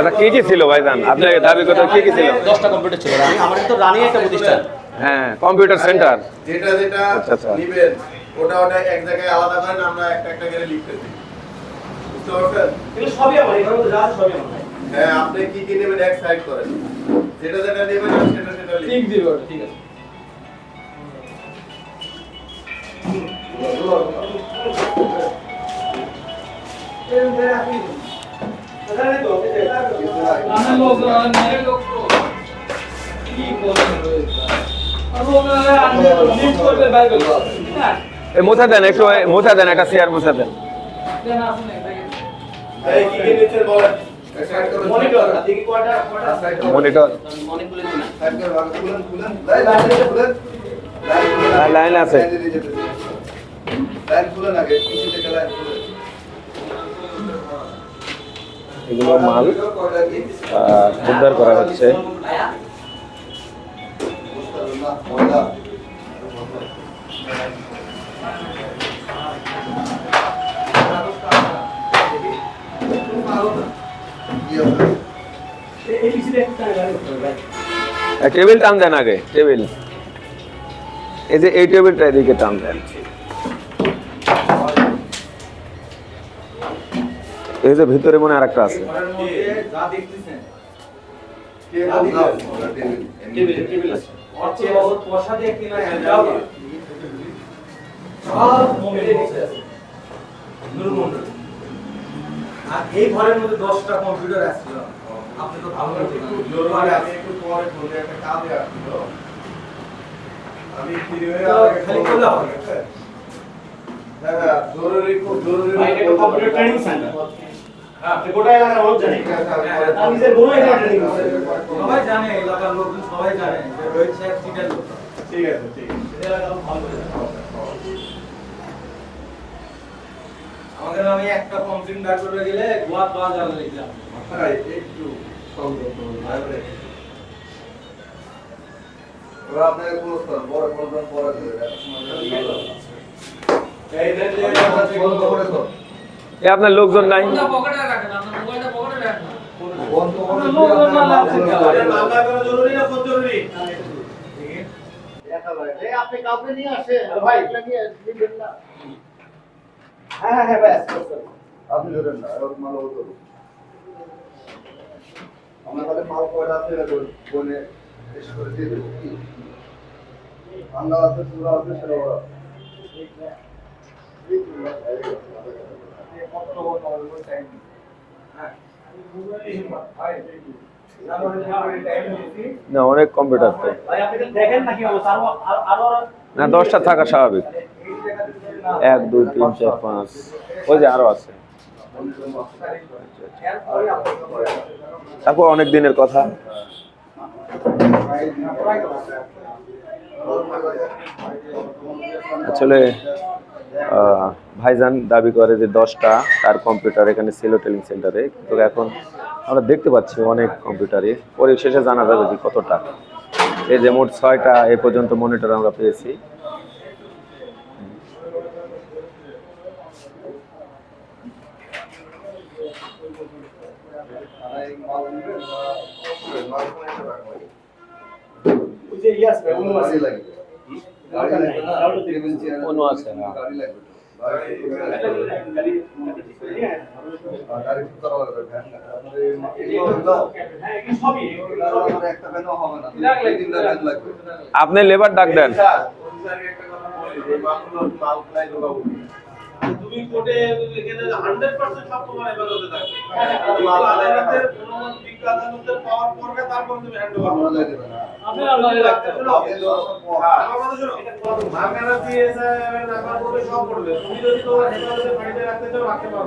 এটা কি কি ছিল ভাইজান? আপনি দাবি করতে কি কি ছিল? দশটা কম্পিউটার ছিল রানি। আমাদের তো রানি একটা প্রতিষ্ঠান। হ্যাঁ কম্পিউটার সেন্টার যেটা যেটা আচ্ছা, আচ্ছা। নিবেন ওটা ওটা এক জায়গায় আলাদা করেন আমরা একটা একটা করে লিখতে দিই। বুঝতে পারছেন? এগুলো সবই আমার এখানে যা আছে সবই আমার। হ্যাঁ আপনি কি কি নেবেন এক সাইড করেন। যেটা যেটা নেবেন সেটা সেটা লিখুন। দিব ঠিক আছে। মোছা দেন একটু মোছা দেন একটা চেয়ার মোছা দেন। মনিটর খুলে লাইন হ্যাঁ, লাইন আছে। লাইন খুলেন আগে কিছু থেকে লাইন খুলেন এগুলো মাল আহ, উদ্ধার করা হচ্ছে। এই পিছনে একটা গাড়ি ভাই এই টেবিল টান দেন আগে টেবিল। এই যে এই টেবিলটা এদিকে টান দেন। এই যে ভিতরে মনে আর একটা আছে। আর এই ঘরের মধ্যে দশটা কম্পিউটার আসছিল। আপনি তো ভালো করে আমি ফিরে তো আমাকে খালি করলে হবে। জরুরি খুব জরুরি কম্পিউটার ট্রেনিং সেন্টার গোটা এলাকার মানুষ জানে তার নিজের বউ এখানে ট্রেনিং করছে সবাই জানে এলাকার লোকজন সবাই জানে যে রোহিত সাহেব চিটার লোক ঠিক আছে ঠিক আছে এলাকার লোক ভালো করে জানে। আমাদের আমি একটা কমপ্লেন করতে গেলে গোয়া পাওয়া যাবে লিখলাম একটু সংযত করুন, ভাই রে। ওরা আপনাকে close করেন, পরে বলবেন, পরে দেবেন, একটা সময় দেবেন। এই দেন যে বন্ধ করে দাও। এ আপনার লোকজন নাই আপনি কাউকে নিয়ে আসেন ভাই। না হ্যাঁ হ্যাঁ হ্যাঁ ব্যাস আপনি ধরেন ধরুন। আমরা তাহলে মাল কয়টা আছে বল- শেষ করে দিয়ে দেবো কি ঠান্ডা আছে চূড়া আছে সেটা ওরা না, অনেক কম্পিউটার না, দশটা থাকা স্বাভাবিক। এক, দুই, তিন, চার, পাঁচ। ওই যে আরও আছে। তারপর অনেক দিনের কথা। আসলে ভাইজান দাবি করে যে দশটা, তার কম্পিউটার এখানে সেলো ট্রেনিং সেন্টারে কিন্তু এখন আমরা দেখতে পাচ্ছি অনেক কম্পিউটারই পরিশেষে জানা যাবে যে কতটা। এই যে মোট ছয়টা, এ পর্যন্ত মনিটর আমরা পেয়েছি। যে ইয়াস লাগবে না টেবিল চেয়ার অন্য আছে, হ্যাঁ। গাড়ি লাগবে আপনি লেবার ডাক দেন তুমি কোর্টে এখানে 100% সব তোমার এবারে থাকবে আদালতের অনুমতি বিজ্ঞ আদালতের পাওয়ার পরে তারপর তুমি হ্যান্ড ওভার আপনি আপনার রাখতে। আমার কথা শোনো ভাঙানা দিয়ে নাম্বার পড়বে সব তুমি যদি তোমার হেফাজতে বাড়িতে রাখতে চাও রাখতে পারো।